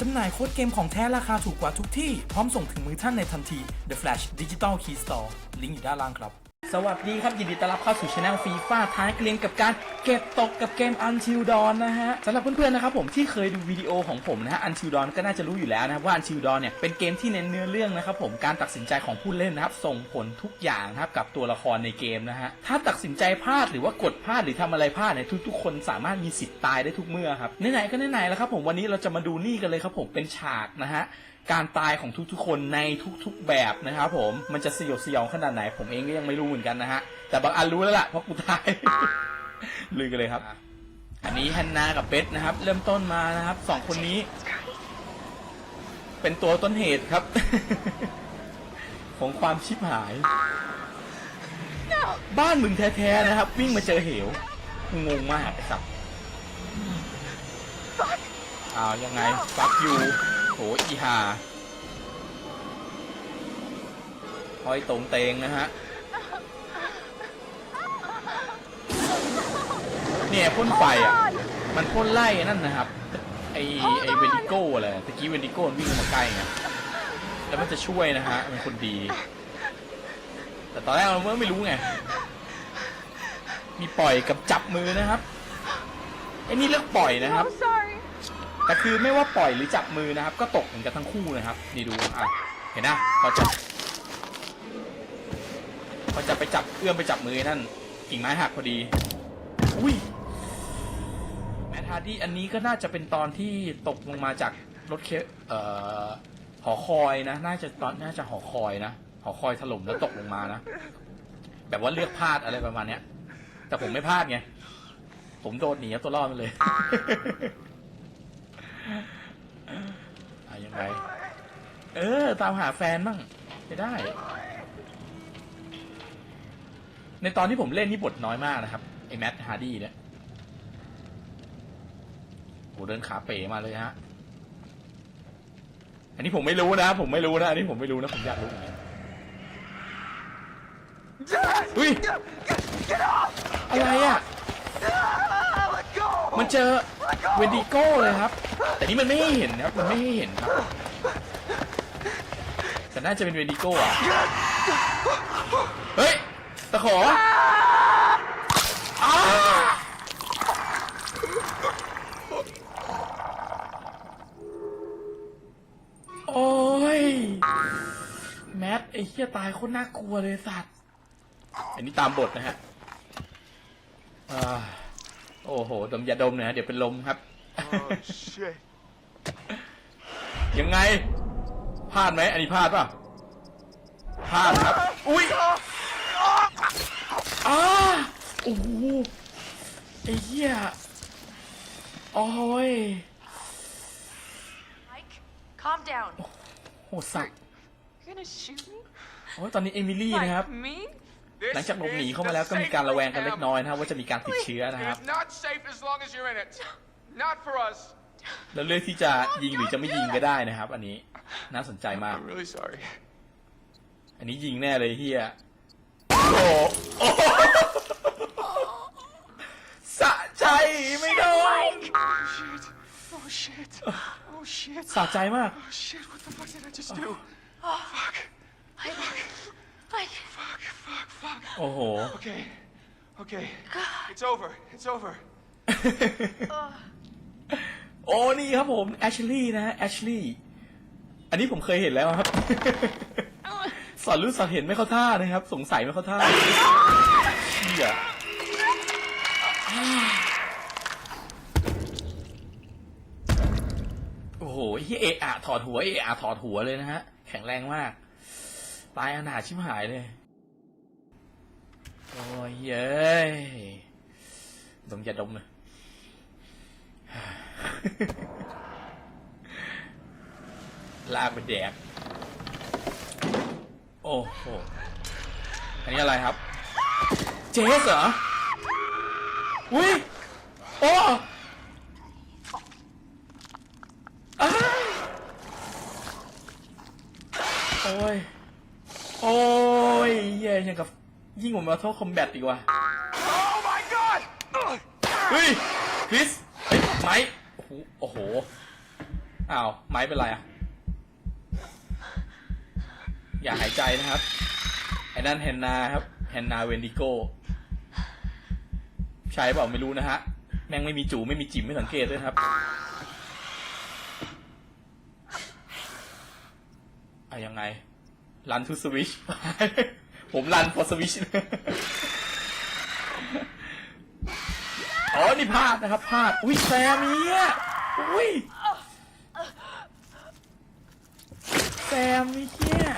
จำหน่ายโค้ดเกมของแท้ราคาถูกกว่าทุกที่ พร้อมส่งถึงมือท่านในทันที The Flash Digital Key Store ลิงก์อยู่ด้านล่างครับ สวัสดีครับ ยินดีต้อนรับเข้าสู่ช anel ฟีฟ่าท้ายเกลียนกับการเก็บตกกับเกม Until Dawn นะฮะสำหรับเพื่อนๆนะครับผมที่เคยดูวิดีโอของผมนะฮะ Until Dawn ก็น่าจะรู้อยู่แล้วนะครับว่า Until Dawn เนี่ยเป็นเกมที่เน้นเนื้อเรื่องนะครับผมการตัดสินใจของผู้เล่นนะครับส่งผลทุกอย่างนะครับกับตัวละครในเกมนะฮะถ้าตัดสินใจพลาดหรือว่ากดพลาดหรือทำอะไรพลาดเนี่ยทุกๆ คนสามารถมีสิทธิ์ตายได้ทุกเมื่อครับไหนๆก็ไหนๆแล้วครับผมวันนี้เราจะมาดูนี่กันเลยครับผมเป็นฉากนะฮะการตายของทุกๆ คนในทุกๆแบบนะครับผมมันจะสยดสยองขนาดไหน ผมเองก็ยังไม่รู้เหมือนกันนะฮะ แต่บางอันรู้แล้วล่ะเพราะกูตายลุยกันเลยครับ อันนี้ฮันนากับเบสนะครับ เริ่มต้นมานะครับสองคนนี้ เป็นตัวต้นเหตุครับ ของความชิบหาย บ้านมึงแท้ๆนะครับ วิ่งมาเจอเหวกูงงมากไอ้สัสอ้าวยังไงฟักยูโหอีหาห้อยตรงเตงนะฮะ เนี่ยพ่นไฟอะ มันพ่นไล่นั่นนะครับ ไอไอเวนดิโก้อะไรตะกี้เวนดิโก้มันวิ่งมาใกล้ไงแล้วมันจะช่วยนะฮะเป็นคนดี แต่ตอนแรกเราไม่รู้ไง มีปล่อยกับจับมือนะครับไอ้นี่เลือกปล่อยนะครับ I'm sorry. แต่คือไม่ว่าปล่อยหรือจับมือนะครับ ก็ตกเหมือนกันทั้งคู่นะครับนี่ดูอะเห็นนะพอจะพอจะไปจับเอื้อมไปจับมือไอ้นั่นกิ่งไม้หักพอดี อุ้ยแมทาดี้อันนี้ก็น่าจะเป็นตอนที่ตกลงมาจากรถเคเอ่อหอคอยนะ น่าจะตอนน่าจะหอคอยนะหอคอยถล่มแล้วตกลงมานะแบบว่าเลือกพลาดอะไรประมาณเนี้ย แต่ผมไม่พลาดไง ผมโดดหนีเอาตัวรอดมาเลย อะยังไง เออ ตามหาแฟนบ้างจะได้ ในตอนที่ผมเล่นนี่บทน้อยมากนะครับ ไอ้แมทฮาร์ดี้เนี่ยโหเดินขาเป๋มาเลยฮะ อันนี้ผมไม่รู้นะ ผมไม่รู้นะ อันนี้ผมไม่รู้นะ ผมอยากรู้เหมือนกันอุ้ยอะไรอะ มันเจอ เวนดิโก้เลยครับ แต่นี่มันไม่ให้เห็นนะครับ มันไม่ให้เห็นครับ แต่น่าจะเป็นเวนดิโก้อะเฮ้ย ตะขออ้าโอ้ย แมทไอ้เหี้ยตายโคตรน่ากลัวเลยสัตว์ อันนี้ตามบทนะฮะอ่า โอ้โห ดมยาดมหนอยนะเดี๋ยวเป็นลมครับ Oh shit. ยังไงพลาดไหมอันนี้พลาดป่ะพลาดครับ อุ้ยอ้าโอ้โหไอ้เหี้ยโอ้ย Mike, calm down. โหสัก You're gonna shoot me? โอ้ยตอนนี้เอมิลี่นะครับ Like me? หลังจากหลบหนีเข้ามาแล้วก็มีการระแวงกันเล็กน้อยนะครับว่าจะมีการติดเชื้อนะครับ It's not safe as long as you're in it. Not for us. แล้วเลือกที่จะยิงหรือจะไม่ยิงก็ได้นะครับ อันนี้น่าสนใจมาก I'm really sorry. อันนี้ยิงแน่เลยเฮียโอ้โหโอ้โหสะใจไม่โดน Shit. Oh shit. Oh shit. สะใจมาก Oh shit. What the fuck did I just do? Fuck. Mike, Mike, Fuck. Fuck. Fuck. โอ้โห Okay. Okay. It's over. It's over. โอ้นี่ครับผมแอชลี่นะฮะแอชลี่อันนี้ผมเคยเห็นแล้วครับ สอนรู้สอนเห็นไม่เข้าท่านะครับ สงสัยไม่เข้าท่าเชี่ยโอ้โหเฮียเอะอะถอดหัวเอะอะถอดหัวเลยนะฮะ แข็งแรงมาก ตายอนาถชิบหายเลย โอ้ยเย้ยดมอย่าดมเลยลากไปแดก โอ้โห อันนี้อะไรครับ เจสเหรอ อุ้ย โอ้อ้าย โอ้ยโอ้ยเย่ยังกับยิ่งกว่ามาโทษคอมแบทอีกว่ะ Oh my god. Ugh. เฮ้ยคริสเฮ้ยไมค์โอ้โหโอ้โหอ้าวไม้เป็นไรอะอย่าหายใจนะครับไอ้นั่นแฮนนาครับแฮนนาเวนดิโกใช่เปล่าไม่รู้นะฮะ แม่งไม่มีจูไม่มีจิ๋มไม่สังเกตด้วยนะครับ อะยังไง รันทูสวิชผมรันพอสวิชอ๋อ นี่พลาดนะครับพลาด อุ้ยแซมเนี่ยอุ้ยแซมนี่เนี่ย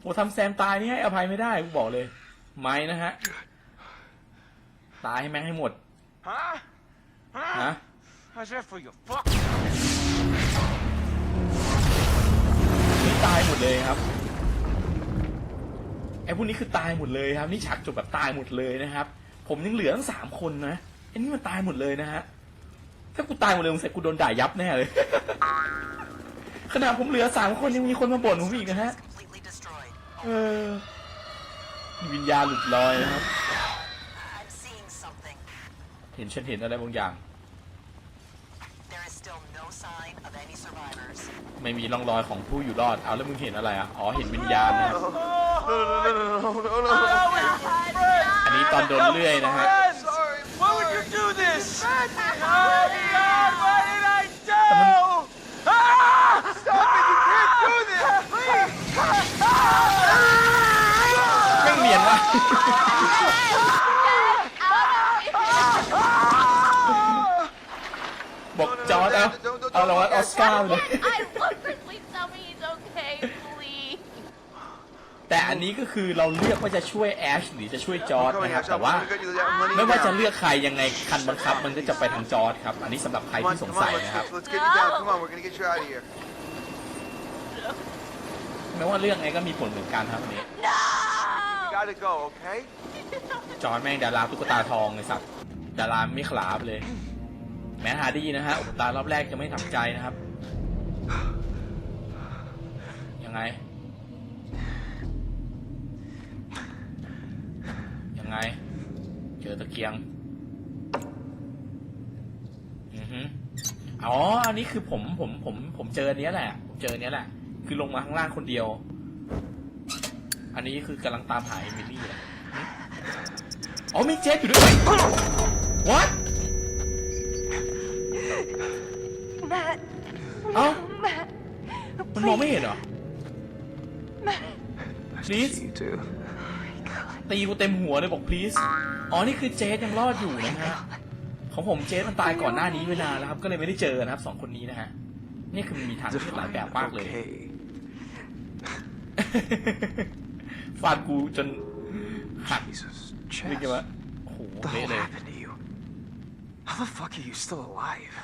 โหทำแซมตายนี่ให้อภัยไม่ได้กูบอกเลย ไม้นะฮะ ตายให้แม่งให้หมด Huh? Huh? นะ How's that for you? Fuck. เลยครับไอ้พวกนี้คือตายหมดเลยครับ นี่ฉากจบแบบตายหมดเลยนะครับ ผมยังเหลือทั้งสามคนนะไอ้นี่มันตายหมดเลยนะฮะถ้ากูตายหมดเลยมึงเสร็จกูโดนด่ายับแน่เลย ขนาดผมเหลือสามคนยังมีคนมาบ่นผมอีกนะฮะเออวิญญาณหลุดลอยนะครับ เห็นฉันเห็นอะไรบางอย่าง ไม่มีร่องรอยของผู้อยู่รอด เอาแล้วมึงเห็นอะไรอะ อ๋อ เห็นวิญญาณนะ อันนี้ตอนโดนเลื่อยนะฮะ Why would you do this? Oh God, what did I do? Ah! Stop it! You can't do this! Please! แม่งเนียนวะ บอกจอร์ดเอาเอารางวัลออสการ์เลย I love Grizzly. Tell me he's okay, please. แต่อันนี้ก็คือเราเลือกว่าจะช่วยแอชหรือจะช่วยจอร์ด Come on, นะครับ Ash, แต่ว่า I'm gonna get you that money ไม่ว่าจะ down. เลือกใครยังไงคันบังคับมันก็จะไปทางจอร์ดครับ อันนี้สำหรับใคร Come on, ที่สง come สั on, ย let's, นะครับ let's, let's get you down. Come on, we're gonna get you out of here. ไม่ว่าเรื่องไงก็มีผลเหมือนกันครับอันนี้ No! You gotta go, okay? จอร์ดแม่งดาราตุ๊กตาทองเลยสัตว์ดาราไม่ขลาบเลย แม้ฮาร์ดี้นะฮะอุปตารอบแรกจะไม่ทำใจนะครับ ยังไงยังไง เจ อตะเกียง อือฮึอ๋อ อันนี้คือผมผมผม ผมเจออันเนี้ยแหละ ผมเจออันเนี้ยแหละ คือลงมาข้างล่างคนเดียว อันนี้คือกำลังตามหาเอมิลี่อะหึอ๋อมีเจสอยู่ด้วย what Matt. เอ้า Matt. มันมองไม่เห็นเหรอ please You too. ตีกูเต็มหัวเลยบอก please อ๋อ นี่คือเจสยังรอดอยู่นะฮะ ของผมเจสมันตายก่อนหน้านี้ไว้นานแล้วครับ ก็เลยไม่ได้เจอนะครับสองคนนี้นะฮะ นี่คือมันมีทางเลือกหลายแบบมากเลย Okay. ฟาดกูจนหัก Jesus, เรียก Chess. ว่าโอ้โห What the เละ hell เลย happened to you? How the fuck are you still alive?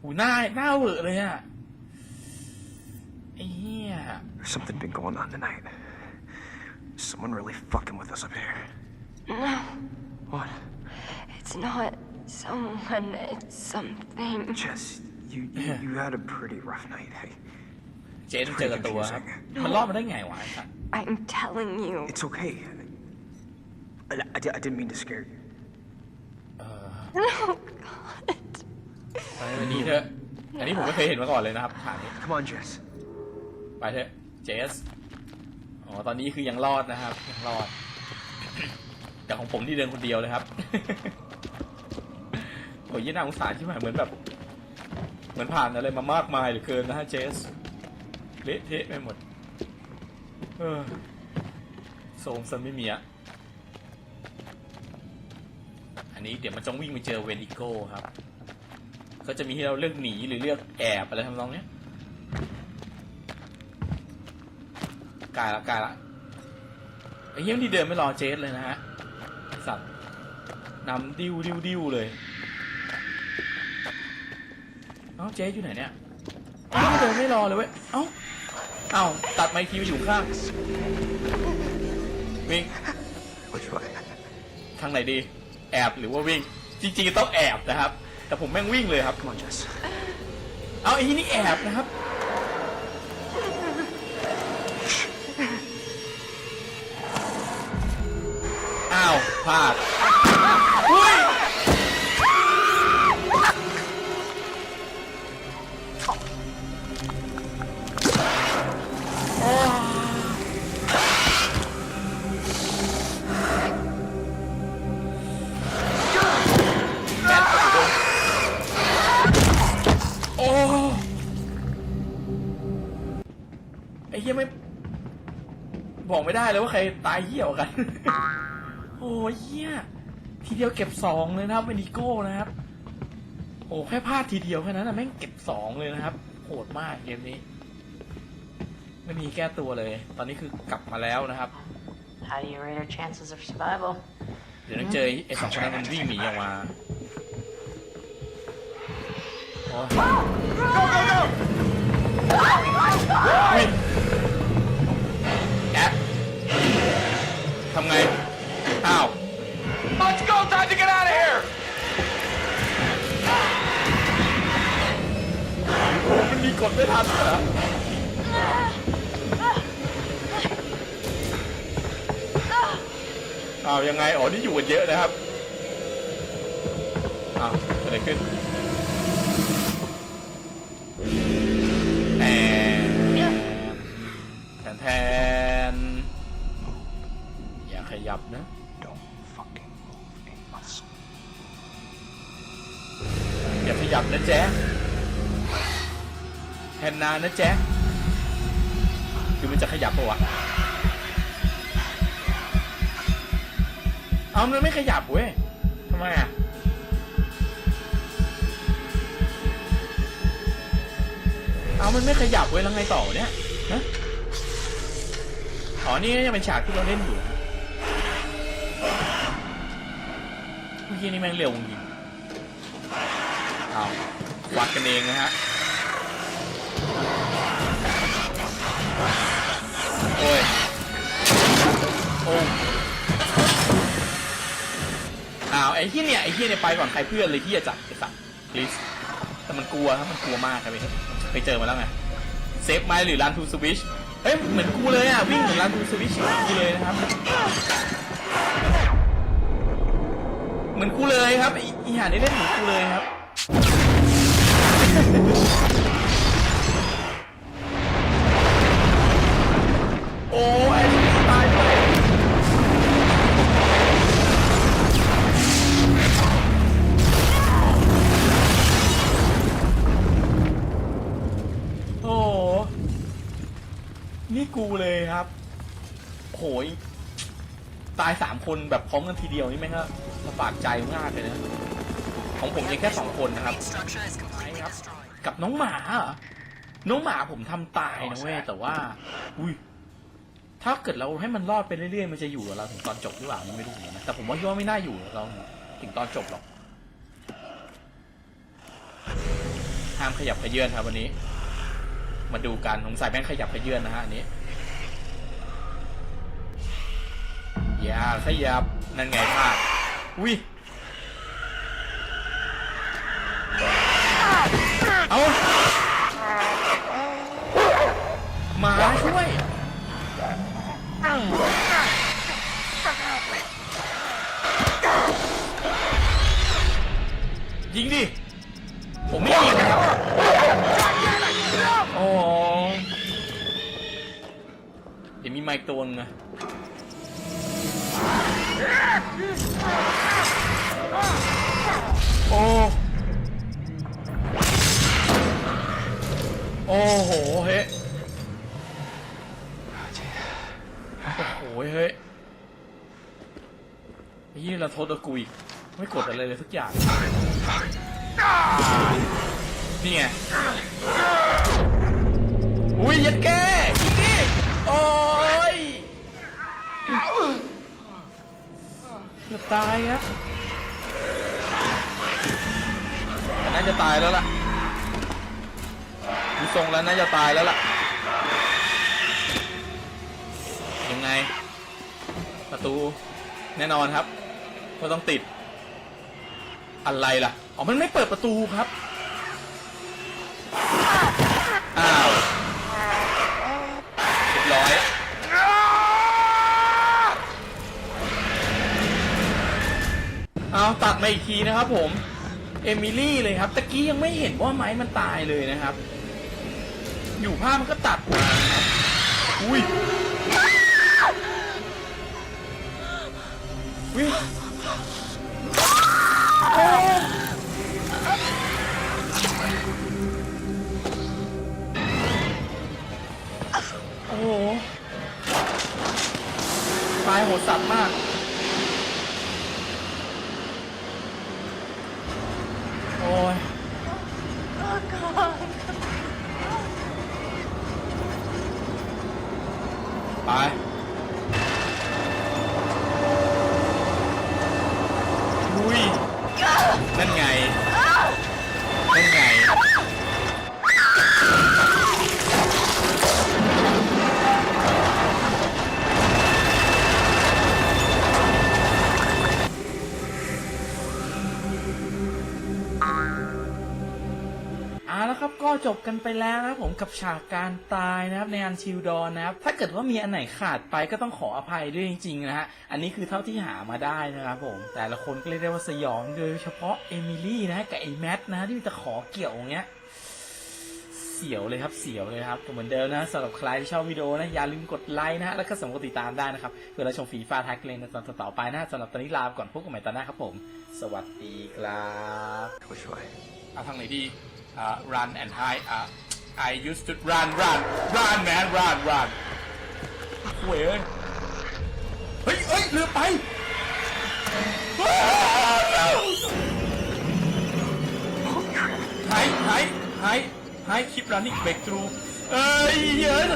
หูหน้าหน้าเหวอะเลยอะ ไอ้เหี้ย There's something been going on tonight. Someone really fucking with us up here. No, What? it's not someone. It's something. Chess, you you, you had a pretty rough night. Hey, เจนเจอกับตัวครับ มันรอดมาได้ไงวะไอ้สัตว์ I'm telling you. it's okay. I, I, di- I didn't mean to scare you. Oh God. ไปอันนี้เถอะ อันนี้ผมไม่เคยเห็นมาก่อนเลยนะครับฉากนี้ Come on, Jess. ไปเถอะเจสอ๋อตอนนี้คือยังรอดนะครับยังรอด แต่ของผมที่เดินคนเดียวเลยครับ โอ้ยยี่น่าสงสารที่หมายเหมือนแบบ เหมือนผ่านอะไรมามากมายเหลือเกินนะฮะเจสเละเทะไปหมด เออโซมซันไม่มีอะอันนี้เดี๋ยวมันต้องวิ่งไปเจอเวนิโก้ครับ ก็จะมีให้เราเลือกหนีหรือเลือกแอบอะไรทำนองเนี้ย กลายละกลายละไอ้เหี้ยนี่เดินไม่รอเจสเลยนะฮะไอ้สัตว์นำดิ้วดิ้วดิ้วเลยเอ้าเจสอยู่ไหนเนี่ยเอ้าเดินไม่รอเลยเว้ยเอ้าเอ้าตัดไมค์ทีไปอยู่ข้างวิ่ง Which way? ทางไหนดี แอบหรือว่าวิ่ง จริงๆต้องแอบนะครับ แต่ผมแม่งวิ่งเลยครับ Come on, Jess. เอาไอ้ที่นี่แอบนะครับ้าวพลาดอุ้ยโอ้ไอ้เหี้ยไม่ บอกไม่ได้เลยว่าใครตายเหี้ยวกัน เหี้ยทีเดียวเก็บสองเลยนะครับเวนิโก้นะครับ โอ้แค่พลาดทีเดียวแค่นั้นนะแม่งเก็บสองเลยนะครับโหดมากเกมนี้ ไม่มีแก้ตัวเลย ตอนนี้คือกลับมาแล้วนะครับ How do you rate our chances of survival? เดี๋ยวต้องเจอไอ้สองคนนั้นมันวิ่งหนีออกมาโอ้ยอุ๊ยแอปทำไง อ้าว Let's go! Time to get out of here! มันมีกดไม่ทันเหรออ้าวยังไงอ๋อนี่อยู่กันเยอะนะครับอ้าวเกิดอะไรขึ้นแทนแทน ขยับนะแจ๊แฮนนานะแจ๊คือมันจะขยับปะวะ เอามันไม่ขยับเว้ยทำไมอะเอามันไม่ขยับเว้ยแล้วไงต่อเนี่ยฮะอ๋อนี่ยังเป็นฉากที่เราเล่นอยู่เมื่อกี้นี่แม่งเร็วจริงาวัดกันเองนะฮะ โอ้ย โอ้อ้าวไอ้ที่เนี่ยไอ้ที่เนี่ยไปก่อนใครเพื่อนเลยที่จะจับไอ้สัตว์ลิสแต่มันกลัวครับมันกลัวมากครับพี่ไปเจอมาแล้วไงเซฟไมล์หรือรันทูสวิชเฮ้ยเหมือนกูเลยอะวิ่งเหมือนรันทูสวิชกูเลยนะครับ เหมือนกูเลยครับไอ้อีหานี่เล่นเหมือนกูเลยครับ โอ้ยตายไปโอ้โหนี่กูเลยครับ โหย ตายสามคนแบบพร้อมกันทีเดียวนี่แม่งก็ลำบากใจมากเลยนะ ของผมยังแค่สองคนนะครับ Main structure is completely Yep. destroyed. กับน้องหมาเหรอน้องหมาผมทำตายนะเว้ยแต่ว่า อุ้ยถ้าเกิดเราให้มันรอดไปเรื่อยๆมันจะอยู่กับเราถึงตอนจบหรือเปล่านี่ไม่รู้เหมือนกันนะแต่ผมว่าย่อไม่น่าอยู่กับเราถึงตอนจบหรอกห้ามขยับขยื่นครับวันนี้ มาดูกันสงสัยแม่งขยับขยื่นนะฮะอันนี้อย่าขยับนั่นไงพลาดอุ้ย เอาหมาช่วยยิงดิ ผมไม่ยิงนะครับโอ้เดี๋ยวมีไมค์ตัวนึงนะโอ้ โอ้โห เฮ้ยโอ้โหเฮ้ยไอ้ยี่เราโทษตะกุยไม่กดอะไรเลยสักอย่าง นี่ไง อุ้ยยัดแก้ยิงดิโอ้ยเกือบตายครับแต่น่าจะตายแล้วล่ะ ทรงแล้วน่าจะตายแล้วล่ะ ยังไง ประตู แน่นอนครับ ก็ต้องติด อะไรล่ะ อ๋อ มันไม่เปิดประตูครับ อ้าวเรียบร้อย เอาตัดมาอีกทีนะครับผม เอมิลี่เลยครับ ตะกี้ยังไม่เห็นว่าไม้มันตายเลยนะครับ อยู่ผ้ามันก็ตัดมาอุ้ยอุ้ยโอ้โหตายโหดสัตว์มาก จบกันไปแล้วนะครับผมกับฉากการตายนะครับในอันชิลดอนนะครับ ถ้าเกิดว่ามีอันไหนขาดไปก็ต้องขออภัยด้วยจริงๆนะฮะ อันนี้คือเท่าที่หามาได้นะครับผม แต่ละคนก็เรียกได้ว่าสยองโดยเฉพาะเอมิลี่นะฮะกับไอ้แมทนะที่มีตะขอเกี่ยวอย่างเงี้ยเสียวเลยครับเสียวเลยครับก็เหมือนเดิมนะสำหรับใครที่ชอบวิดีโอนะอย่าลืมกดไลค์นะฮะแล้วก็สมกดติดตามได้นะครับเพื่อรับชมฟีฟ่าแท็กเลนในตอนต่อๆไปนะสำหรับตอนนี้ลาไปก่อนพบกันใหม่ตอนหน้าครับผม สวัสดีครับ Which way? เอาทางไหนดี อ่า run and hide อ่า I used to run run run man run run เว้ยเฮ้ยเฮ้ยเรือไปหายหายหายหายคลิป running back through เอ้ยเยอะ